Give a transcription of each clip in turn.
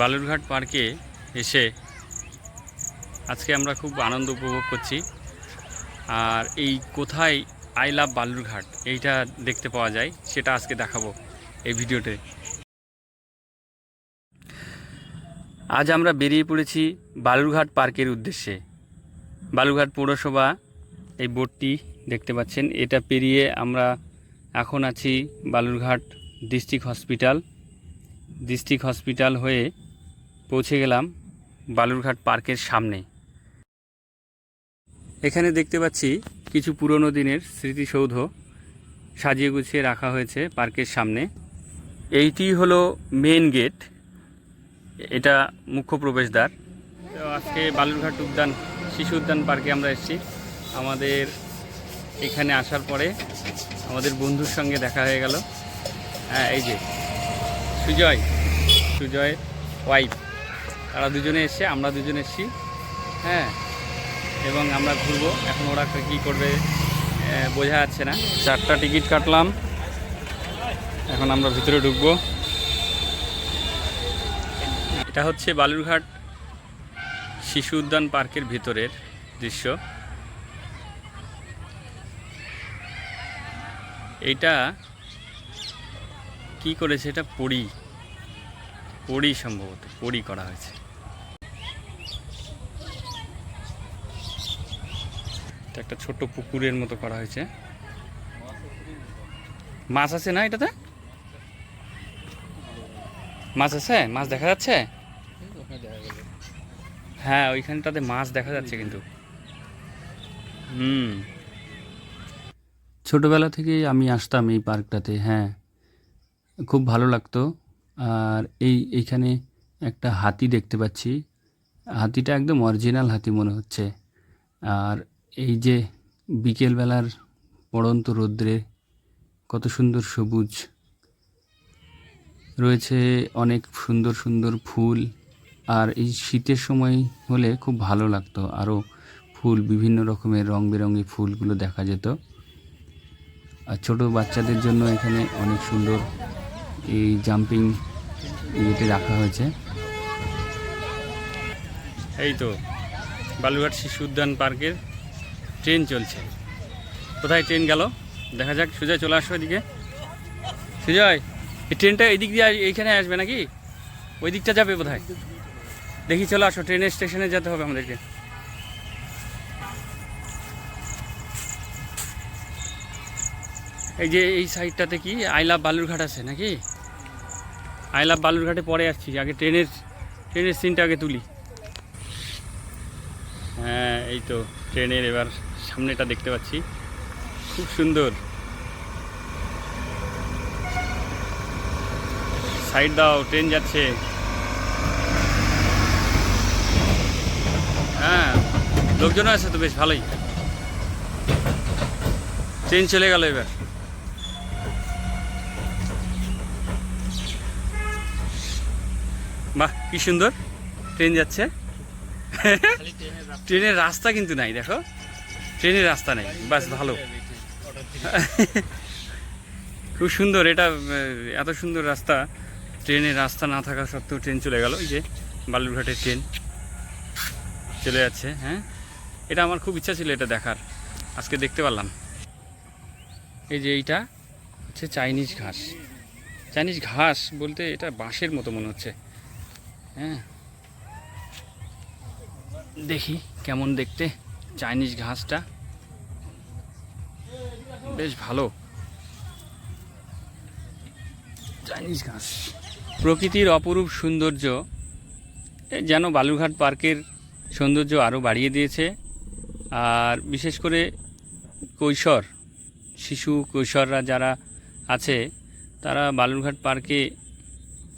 বালুরঘাট পার্কে এসে আজকে আমরা খুব আনন্দ উপভোগ করছি। আর এই কোথায় আই লাভ বালুরঘাট এইটা দেখতে পাওয়া যায়, সেটা আজকে দেখাবো এই ভিডিওতে। আজ আমরা বেরিয়ে পড়েছি বালুরঘাট পার্কের উদ্দেশ্যে। বালুরঘাট পৌরসভা, এই বোর্ডটি দেখতে পাচ্ছেন, এটা পেরিয়ে আমরা এখন আছি Balurghat district hospital. District hospital হয়ে পৌঁছে গেলাম বালুরঘাট পার্কের সামনে। এখানে দেখতে পাচ্ছি কিছু পুরনো দিনের স্মৃতিসৌধ সাজিয়ে গুছিয়ে রাখা হয়েছে পার্কের সামনে। এইটি হলো মেন গেট। এটা মুখ্য প্রবেশদ্বার। তো আজকে বালুরঘাট উদ্যান, শিশু উদ্যান পার্কে আমরা এসেছি। আমাদের এখানে আসার পরে আমাদের বন্ধুর সঙ্গে দেখা হয়ে গেল। হ্যাঁ এই যে, সুজয়। সুজয় ওয়াইফ তারা দুজনে এসছে আমরা দুজনে এসছি। হ্যাঁ এবং আমরা ঘুরবো। এখন ওরা কী করবে বোঝা যাচ্ছে না। চারটা টিকিট কাটলাম। এখন আমরা ভিতরে ঢুকবো। এটা হচ্ছে বালুরঘাট শিশু উদ্যান পার্কের ভিতরের দৃশ্য। এইটা কি করেছে? এটা পড়ি পড়ি সম্ভবত পড়ি করা হয়েছে। এটা একটা ছোট্ট পুকুরের মতো করা হয়েছে। মাছ আছে না এটাতে? মাছ আছে? মাছ দেখা যাচ্ছে? হ্যাঁ ওইখানটাতে মাছ দেখা যাচ্ছে কিন্তু। হুম। ছোটবেলা থেকেই আমি আসতাম এই পার্কটাতে হ্যাঁ। খুব ভালো লাগতো। আর এই এইখানে একটা হাতি দেখতে পাচ্ছি। হাতিটা একদম অরিজিনাল হাতি মনে হচ্ছে। আর এই যে বিকেলবেলার পড়ন্ত রৌদ্রে কত সুন্দর সবুজ। রয়েছে অনেক সুন্দর সুন্দর ফুল। আর এই শীতের সময় হলে খুব ভালো লাগতো। আরও ফুল, বিভিন্ন রকমের রং বেরঙি ফুলগুলো দেখা যেত। আর ছোট বাচ্চাদের জন্য এখানে অনেক সুন্দর এই জাম্পিং ইয়েতে রাখা হয়েছে। এই তো, বালুরঘাট শিশু উদ্যান পার্কের ট্রেন চলছে। কোথায় ট্রেন গেল? দেখা যাক, সুজয় চলে আসো এদিকে। সুজয়, এই ট্রেনটা এদিক দিয়ে এইখানে আসবে নাকি? ওই দিকটা যাবে বোধহয়। দেখি চলে আসো, ট্রেনের স্টেশনে যেতে হবে আমাদেরকে। এই যে এই সাইডটাতে কি? আই লাভ বালুরঘাট আছে নাকি? আই লাভ বালুরঘাটে পরে আসছি, আগে ট্রেনের ট্রেনের সিনটা আগে তুলি। হ্যাঁ এই তো ট্রেনের এবার সামনেটা দেখতে পাচ্ছি। খুব সুন্দর। সাইড দাও, ট্রেন যাচ্ছে। হ্যাঁ লোকজনও আছে তো, বেশ ভালোই। ট্রেন চলে গেল এবার। বাহ, কি সুন্দর। ট্রেন যাচ্ছে। ট্রেনের রাস্তা কিন্তু নাই, দেখো। ট্রেনের রাস্তা নেই, বাস ভালো। খুব সুন্দর, এটা এত সুন্দর রাস্তা। ট্রেনের রাস্তা না থাকা সত্ত্বেও ট্রেন চলে গেল, এই যে বালুরঘাটের ট্রেন চলে যাচ্ছে হ্যাঁ। এটা আমার খুব ইচ্ছা ছিল এটা দেখার, আজকে দেখতে পারলাম। এই যে এইটা হচ্ছে চাইনিজ ঘাস। চাইনিজ ঘাস বলতে এটা বাঁশের মতো মনে হচ্ছে। হ্যাঁ। দেখি কেমন দেখতে চাইনিজ ঘাসটা। বেশ ভালো। চাইনিজ ঘাস। প্রকৃতির অপরূপ সৌন্দর্য যেন বালুরঘাট পার্কের সৌন্দর্য আরও বাড়িয়ে দিয়েছে। আর বিশেষ করে কৈশোর, শিশু কৈশোররা যারা আছে, তারা বালুরঘাট পার্কে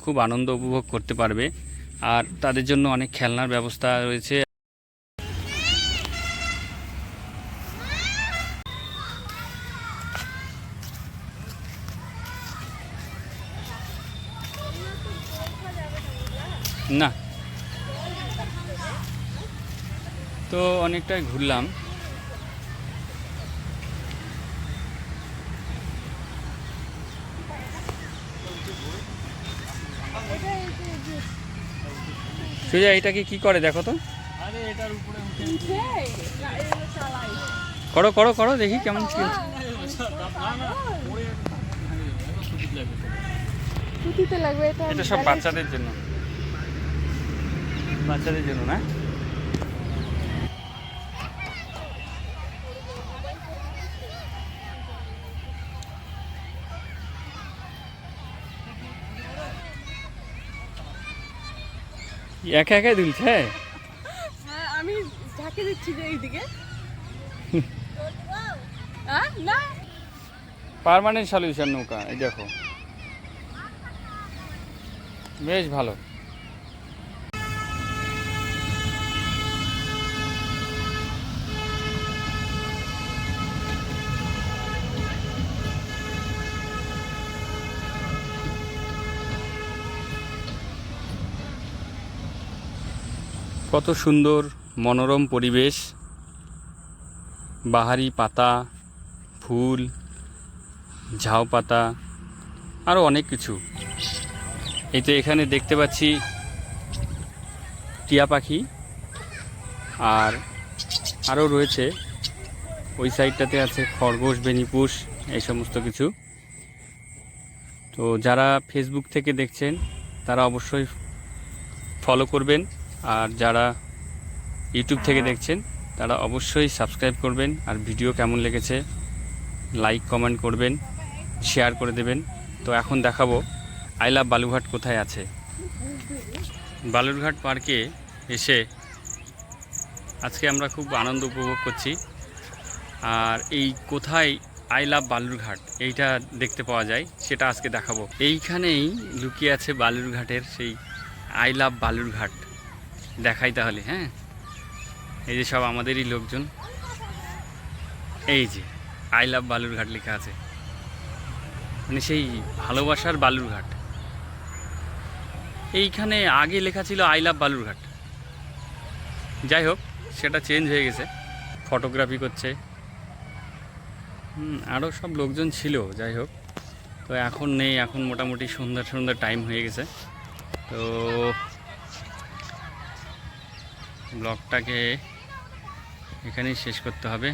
খুব আনন্দ উপভোগ করতে পারবে। আর তাদের জন্য অনেক খেলনার ব্যবস্থা রয়েছে। না। তো অনেকটাই ঘুরলাম। সুজা এটাকে কি করে দেখো তো? আরে এটার উপরে উঠে। চালাই করো করো করো দেখি কেমন কি এটা এটা সব বাচ্চাদের জন্য। বাচ্চাদের জন্য না? একা একাই দুলছে হ্যাঁ আমি ঝাঁকে দিচ্ছি যে এইদিকে। না। পার্মানেন্ট সলিউশন নৌকা এই দেখো। বেশ ভালো। কত সুন্দর মনোরম পরিবেশ। বাহারি পাতা, ফুল, ঝাউ পাতা আরও অনেক কিছু। এই তো এখানে দেখতে পাচ্ছি টিয়া পাখি। আর আরও রয়েছে, ওই সাইডটাতে আছে খরগোশ, বেনিপুষ, এই সমস্ত কিছু। তো যারা ফেসবুক থেকে দেখছেন, তারা অবশ্যই ফলো করবেন। আর যারা ইউটিউব থেকে দেখছেন, তারা অবশ্যই সাবস্ক্রাইব করবেন আর ভিডিও কেমন লেগেছে লাইক কমেন্ট করবেন শেয়ার করে দেবেন। তো এখন দেখাবো আই লাভ বালুঘাট কোথায় আছে। বালুরঘাট পার্কে এসে আজকে আমরা খুব আনন্দ উপভোগ করছি। আর এই কোথায় আই লাভ বালুরঘাট, এইটা দেখতে পাওয়া যায়, সেটা আজকে দেখাবো। এইখানেই লুকিয়ে আছে বালুরঘাটের সেই আই লাভ বালুরঘাট। দেখাই তাহলে হ্যাঁ? এই যে সব আমাদেরই লোকজন। এই যে আই লাভ বালুরঘাট লেখা আছে। মানে সেই ভালোবাসার বালুরঘাট। এইখানে আগে লেখা ছিল আই লাভ বালুরঘাট। যাই হোক, সেটা চেঞ্জ হয়ে গেছে। ফটোগ্রাফি করছে। আরও সব লোকজন ছিল, যাই হোক। তো এখন নেই, এখন মোটামুটি সুন্দর সুন্দর টাইম হয়ে গেছে। তো ব্লগটাকে এখানেই শেষ করতে হবে।